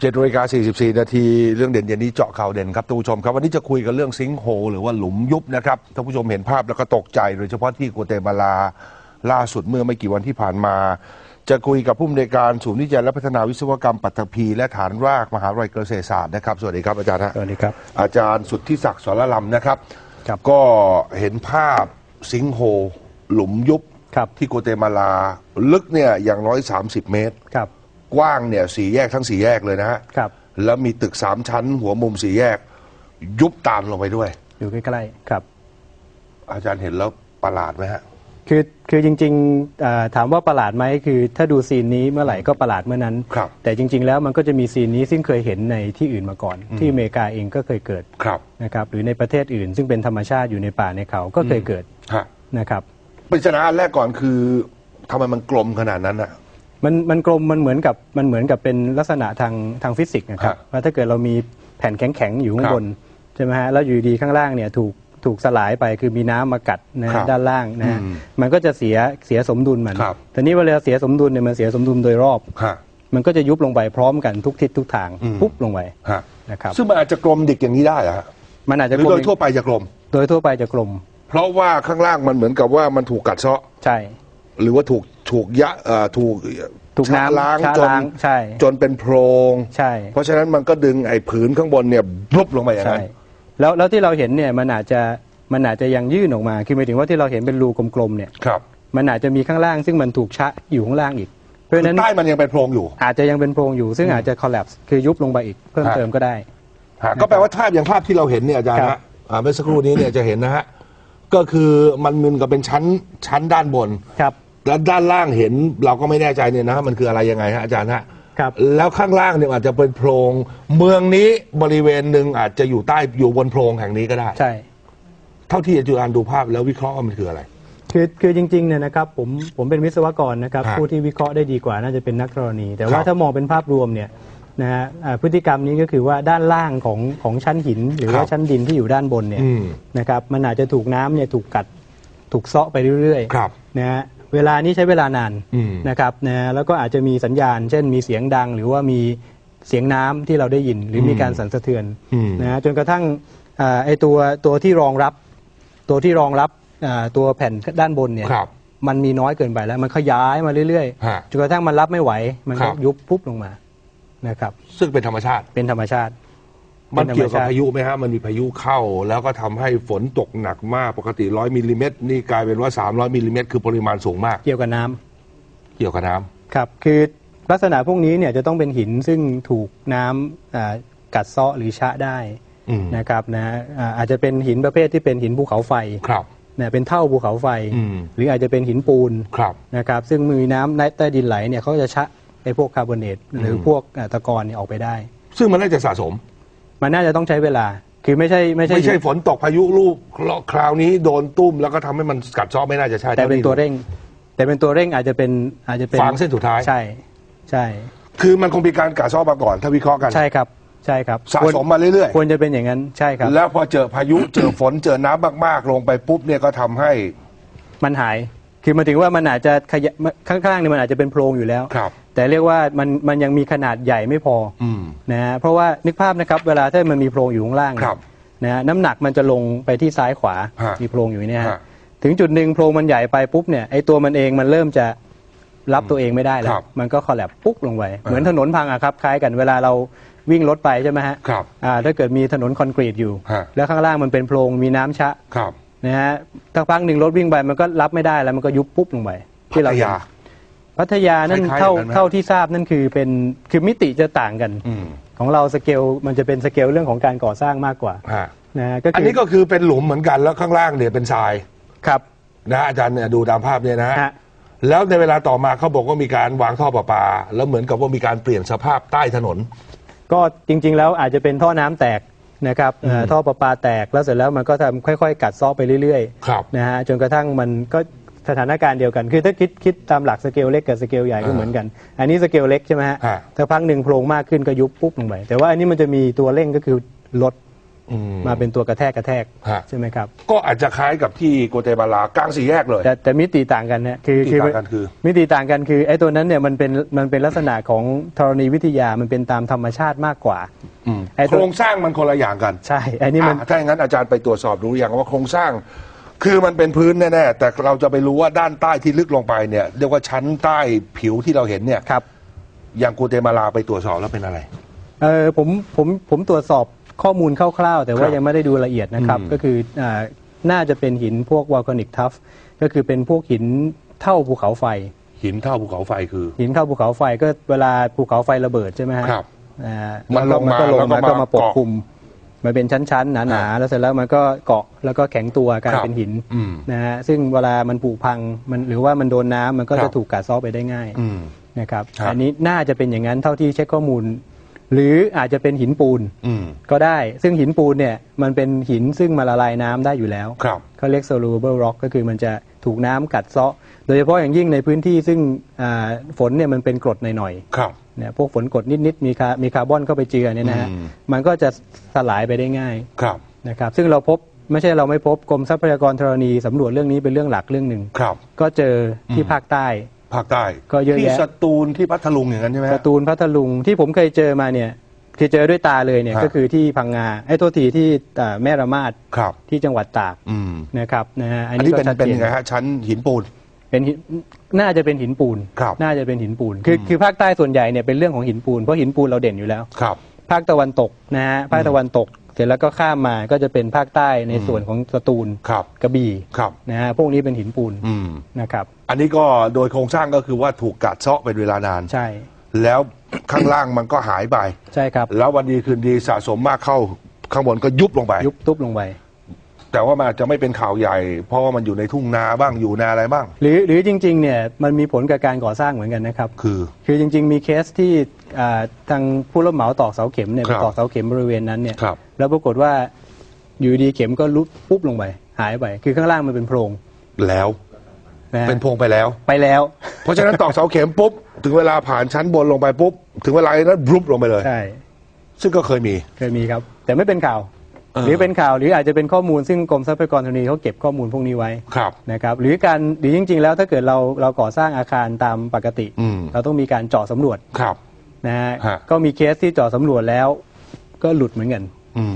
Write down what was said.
17นาฬิกา44 นาที เรื่องเด่นเย็นนี้เจาะข่าวเด่นครับท่านผู้ชมครับ วันนี้จะคุยกันเรื่องซิงค์โฮลหรือว่าหลุมยุบนะครับท่านผู้ชมเห็นภาพแล้วก็ตกใจโดยเฉพาะที่กัวเตมาลาล่าสุดเมื่อไม่กี่วันที่ผ่านมา จะคุยกับผู้อำนวยการศูนย์วิจัยและพัฒนาวิศวกรรมปัตตภีและฐานรากมหาวิทยาลัยเกษตรศาสตร์นะครับสวัสดีครับอาจารย์ฮะสวัสดีครับอาจารย์สุทธิศักดิ์สรลำนะครับครับก็เห็นภาพซิงค์โฮลหลุมยุบครับที่กัวเตมาลาลึกเนี่ยอย่างน้อย 30 เมตรครับ กว้างเนี่ยสี่แยกทั้งสี่แยกเลยนะฮะครับ แล้วมีตึกสามชั้น หัวมุมสี่แยก ยุบตามลงไปด้วย อยู่ใกล้ๆครับ อาจารย์เห็นแล้วประหลาดไหมฮะ คือคือจริงๆเอ่อถามว่าประหลาดไหมคือ ถ้าดูซีนนี้เมื่อไหร่ก็ประหลาดเมื่อนั้น ครับ แต่จริง ๆ แล้วมันก็จะมีซีนนี้ซึ่งเคยเห็นในที่อื่นมาก่อน ที่อเมริกาเองก็เคยเกิดครับนะครับหรือในประเทศอื่น ซึ่งเป็นธรรมชาติอยู่ในป่าในเขาก็เคยเกิดฮะนะครับ ปริศนาอันแรกก่อนคือทำไมมันกลมขนาดนั้นอะ มันมันกลมมันเหมือนกับมันเหมือนกับเป็นลักษณะทางทางฟิสิกส์นะครับฮะว่าถ้าเกิดเรามีแผ่นแข็งๆอยู่ข้าคงรับบนใช่ไหมฮะแล้วอยู่ดีข้างล่างเนี่ยถูกถูกสลายไปคือมีน้ำมากัดนะฮะครับด้านล่างนะฮะอืมมันก็จะเสียเสียสมดุลมันครับแต่นี้เวลาเสียสมดุลเนี่ยมันเสียสมดุลโดยรอบฮะมันก็จะยุบลงไปพร้อมกันทุกทิศทุกทางอืมปุ๊บลงไปฮะนะครับซึ่งมันอาจจะกลมดิกอย่างนี้ได้เหรอฮะมันอาจหจะรือกลโดมยทั่วไปจะกลม โดยทั่วไปจะกลม เพราะว่าข้างล่างมันเหมือนกับว่ามันถูกกัดเซาะใช่ หรือว่าถูก ถูกยะเอ่อถูกถูกชะน้ำล้างชะจนล้างใช่ จนเป็นโพรง ใช่ เพราะฉะนั้นมันก็ดึงไอ้ผืนข้างบนเนี่ยบลุบลงไปอย่างใช่ นั้นแล้วแล้วที่เราเห็นเนี่ยมันอาจจะมันอาจจะยังยื่นออกมา คือหมายถึงว่าที่เราเห็นเป็นรูกลมๆเนี่ย ครับ มันอาจจะมีข้างล่างซึ่งมันถูกชะอยู่ข้างล่างอีก เพราะฉะนั้นใต้มันยังเป็นโพรงอยู่อาจจะยังเป็นโพรงอยู่ซึ่งอาจจะ collapse คือยุบลงไปอีกเพิ่มฮะเติมก็ได้ ฮะก็แปลว่าภาพอย่างภาพที่เราเห็นเนี่ยอาจารย์ครัฮะบ อ่าเมื่อสักครู่นี้เนี่ยจะเห็นนะฮะ ก็คือมันมึนกับเป็นชั้นชั้นด้านบน ครับ แล้วด้านล่างเห็นเราก็ไม่แน่ใจเนี่ยนะฮะมันคืออะไรยังไงฮะอาจารย์ฮะครับ แล้วข้างล่างเนี่ยอาจจะเป็นโพรงเมืองนี้บริเวณหนึ่งอาจจะอยู่ใต้อยู่บนโพรงแห่งนี้ก็ได้ ใช่ เท่าที่อาจารย์ดูภาพแล้ววิเคราะห์ว่ามันคืออะไร คือคือจริงๆเนี่ยนะครับผมผมเป็นวิศวกรนะครับฮะผู้ที่วิเคราะห์ได้ดีกว่าน่าจะเป็นนักธรณี แต่ว่าครับ ถ้ามองเป็นภาพรวมเนี่ยนะฮะอ่าพฤติกรรมนี้ก็คือว่าด้านล่างของของชั้นหิน หรือครัว่าบชั้นดินที่อยู่ด้านบนเนี่ย อืม นะครับมันอาจจะถูกน้ำเนี่ยถูกกัดถูกเซาะไปเรื่อยครับนะฮะ เวลานี้ใช้เวลานานอืมนะครับนะฮะแล้วก็อาจจะมีสัญญาณ เช่นมีเสียงดัง หรือว่ามีเสียงน้ำที่เราได้ยิน หรือมีการสั่นสะเทือนอืมนะฮะจนกระทั่งอ่าไอตัวตัวที่รองรับ ตัวที่รองรับอ่าตัวแผ่นด้านบนเนี่ยครับมันมีน้อยเกินไปแล้ว มันขยายมาเรื่อยฮะๆจนกระทั่งมันรับไม่ไหว มันครัก็บยุบปุ๊บลงมานะครับ ซึ่งเป็นธรรมชาติเป็นธรรมชาติ มันเป็นธรรมเกี่ยวกับชาติพายุไหมฮะมันมีพายุเข้า แล้วก็ทำให้ฝนตกหนักมากปกติร้อยมิลลิเมตรนี่กลายเป็นว่า300มิลลิเมตรคือปริมาณสูงมาก เกี่ยวกับน้ำเกี่ยวกับน้ำครับ คือลักษณะพวกนี้เนี่ยจะต้องเป็นหินซึ่งถูกน้ำอ่ากัดเซาะหรือชะได้อืมนะครับนะอ่าอาจจะเป็นหินประเภทที่เป็นหินภูเขาไฟครับนะเป็นเท่าภูเขาไฟอืมหรืออาจจะเป็นหินปูนครับนะครับ ซึ่งมีน้ำในใต้ดินไหลเนี่ยเขาจะชะไอ้พวกคาร์บอเนตหรือพวกอ่าตะกอนเนี่ยออกไปได้ ซึ่งมันน่าจะสะสม มันน่าจะต้องใช้เวลา คือไม่ใช่ไม่ใช่ไม่ใช่ฝนตกพายุลูกคราวนี้โดนตุ้มแล้วก็ทำให้มันกัดเซ้อไม่น่าจะใช่แต่เป็นท่าที่ตัวเร่ง แต่เป็นตัวเร่งอาจจะเป็นอาจจะเป็นฟางเส้นสุดท้ายใช่ใช่ คือมันคงมีการกัดเซ้อมาก่อนถ้าวิเคราะห์กันใช่ครับใช่ครับสะสมมาเรื่อยควรจะเป็นอย่างนั้นใช่ครับๆแล้วพอเจอพายุเจอฝนเจอน้ำมากๆลงไปปุ๊บเนี่ยก็ทำให้ มันหาย คือหมันถึงว่ามันอาจจะขยะข้างๆเนี่ยมันอาจจะเป็นโพรงอยู่แล้ว ครับ แต่เรียกว่ามันมันยังมีขนาดใหญ่ไม่พออืมนะฮะเพราะว่านึกภาพนะครับเวลาถ้ามันมีโพรงอยู่ข้างล่างครับนะฮะน้ำหนักมันจะลงไปที่ซ้ายขวาฮะมีโพรงอยู่เนี่ยฮะฮะถึงจุดหนึ่งโพรงมันใหญ่ไปปุ๊บเนี่ยไอตัวมันเองมันเริ่มจะรับตัวเองไม่ได้แล้ครัวบมันก็คอลแลบปุ๊บลงไปเหมือนถนนพังอะครับคล้ายกันเวลาเราวิ่งรถไปใช่ไหมฮะครับอ่าถ้าเกิดมีถนนคอนกรีตอยู่ ฮะ แล้วข้างล่างมันเป็นโพรงมีน้ำชะ ครับ นะฮะสักพักหนึ่งรถวิ่งไปมันก็รับไม่ได้แล้วมันก็ยุบปุ๊บลงไปพัที่เราทเห็นยา พัทยานั่นคล้ายๆเท่าอย่างนั้นไหม เท่าที่ทราบนั่นคือเป็นคือมิติจะต่างกัน อืมของเราสเกลมันจะเป็นสเกลเรื่องของการก่อสร้างมากกว่าฮะนะฮะก็อันคือนี้ก็คือเป็นหลุมเหมือนกันแล้วข้างล่างเนี่ยเป็นทรายครับนะอาจารย์เนี่ยดูตามภาพเนี่ยนะฮะ ฮะ แล้วในเวลาต่อมาเขาบอกว่ามีการวางท่อประปา แล้วเหมือนกับว่ามีการเปลี่ยนสภาพใต้ถนน ก็จริงๆ แล้วอาจจะเป็นท่อน้ำแตก นะครับเอ่อท่อประปาแตกแล้วเสร็จแล้วมันก็ทำค่อย ๆ กัดเซาะไปเรื่อยครับ ๆนะฮะจนกระทั่งมันก็สถานการณ์เดียวกัน คือถ้าคิดคิดตามหลักสเกลเล็กกับสเกลใหญ่ก็อ่าเหมือนกัน อันนี้สเกลเล็กใช่ไหมฮะฮะ ถ้าพักหนึ่งโพรงมากขึ้นก็ยุบปุ๊บลงไปแต่ว่าอันนี้มันจะมีตัวเร่งก็คือลด อืม มาเป็นตัวกระแทกกระแทกฮะ ใช่ไหมครับ ก็อาจจะคล้ายกับที่โกเตมาลากลางสี่แยกเลย แต่แต่มิติต่างกันนะคือมิติต่างกันคือ มิติต่างกันคือไอ้ตัวนั้นเนี่ยมันเป็นมันเป็นลักษณะของธรณีวิทยามันเป็นตามธรรมชาติมากกว่า อืมไอ้ตัว โครงสร้างมันคนละอย่างกันใช่ไอ้นี่มัน อะถ้าอย่างนั้นอาจารย์ไปตรวจสอบดูหรือยังว่าโครงสร้าง คือมันเป็นพื้นแน่ๆแต่เราจะไปรู้ว่าด้านใต้ที่ลึกลงไปเนี่ยเรียกว่าชั้นใต้ผิวที่เราเห็นเนี่ย ครับอย่างกูเตมาลาไปตรวจสอบแล้วเป็นอะไร เออผมผมผมตรวจสอบ ข้อมูลคร่าวๆ แต่ว่าครับยังไม่ได้ดูละเอียดนะครับอืมก็คืออ่าน่าจะเป็นหินพวกวอลคานิกทัฟก็คือเป็นพวกหินเท่าภูเขาไฟ หินเท่าภูเขาไฟคือ หินเท่าภูเขาไฟก็เวลาภูเขาไฟระเบิดใช่ไหมฮะครับอ่ามันลงมาก็ลงแล้วก็มาก็มามาปกเกาะคลุมมันเป็นชั้นๆหนาๆแล้วเสร็จแล้วมันก็เกาะแล้วก็แข็งตัวกลายครับเป็นหินอืมนะฮะซึ่งเวลามันผุพังมันหรือว่ามันโดนน้ำมันก็ครัจะบถูกกัดเซาะไปได้ง่ายอืมนะครับครับอันนี้น่าจะเป็นอย่างนั้นเท่าที่เช็คข้อมูล หรืออาจจะเป็นหินปูนอืมก็ได้ ซึ่งหินปูนเนี่ยมันเป็นหินซึ่งมาละลายน้ำได้อยู่แล้วครับเขาเรียก soluble rock ก็คือมันจะถูกน้ำกัดเซาะ โดยเฉพาะอย่างยิ่งในพื้นที่ซึ่งอ่าฝนเนี่ยมันเป็นกรดหน่อยครับๆเนี่ยพวกฝนกรดนิดๆมีคามีคาร์บอนเข้าไปเจือเนี่ยนะฮะอืมมันก็จะสลายไปได้ง่ายครับนะครับซึ่งเราพบไม่ใช่เราไม่พบกรมทรัพยากรธรณีสำรวจเรื่องนี้เป็นเรื่องหลักเรื่องหนึ่งครับก็เจอที่อืมภาคใต้ ภาคใต้ก็เยอะที่แยะ สตูลที่พัทลุงอย่างนั้นใช่ไหมสตูลพัทลุงที่ผมเคยเจอมาเนี่ยที่เจอด้วยตาเลยเนี่ยฮะ ก็คือที่พังงาไอ้ตัวทีที่อ่าแม่ระมาดครับ ที่จังหวัดตากอืม นะครับนะฮะอัอันนนี้นี้ก็เป็นชัดเป็นเจนยังไงฮะชั้นหินปูน เป็นหินน่าจะเป็นหินปูน ครับน่าจะเป็นหินปูนคือคือภาคใต้ส่วนใหญ่เนี่ยเป็นเรื่องของหินปูนเพราะหินปูนเราเด่นอยู่แล้ว ครับ ภาคตะวันตกนะฮะภาคตะวันตก เสร็จแล้วก็ข้ามมาก็จะเป็นภาคใต้ในส่วนของสตูลครับกระบี่ครับนะฮะพวกนี้เป็นหินปูนอืม นะครับ อันนี้ก็โดยโครงสร้างก็คือว่าถูกกัดเซาะเป็นเวลานาน ใช่แล้ว ข้างล่างมันก็หายไป ใช่ครับ แล้ววันดีคืนดีสะสมมากเข้าข้างบนก็ยุบลงไป ยุบตุบลงไป แต่ว่ามันอาจจะไม่เป็นข่าวใหญ่ เพราะว่ามันอยู่ในทุ่งนาบ้างอยู่นาอะไรบ้าง หรือหรือจริงๆเนี่ยมันมีผลกับการก่อสร้างเหมือนกันนะครับ คือ คือจริง ๆ มีเคสที่อ่าทางผู้รับเหมาตอกเสาเข็มเนี่ยคไปรับตอกเสาเข็มบริเวณนั้นเนี่ยครับ แล้วปรากฏว่าอยู่ดีเข็มก็ลุดปุ๊บลงไปหายไป คือข้างล่างมันเป็นโพรงแล้วนะฮะเป็นพวงไปแล้ว ไปแล้ว เพราะฉะนั้นตอกเสาเข็มปุ๊บ ถึงเวลาผ่านชั้นบนลงไปปุ๊บ ถึงเวลานั้นบลุบลงไปเลย ใช่ซึ่งก็เคยมี เคยมีครับ แต่ไม่เป็นข่าวเออ หรือเป็นข่าวหรืออาจจะเป็นข้อมูลซึ่งกรมทรัพยากรธรณีเขาเก็บข้อมูลพวกนี้ไว้ครับนะครับหรือการหรือจริง ๆ แล้วถ้าเกิดเราเราก่อสร้างอาคารตามปกติอืมเราต้องมีการเจาะสำรวจครับนะฮะฮะก็มีเคสที่เจาะสำรวจแล้วก็หลุดเหมือนกันอืม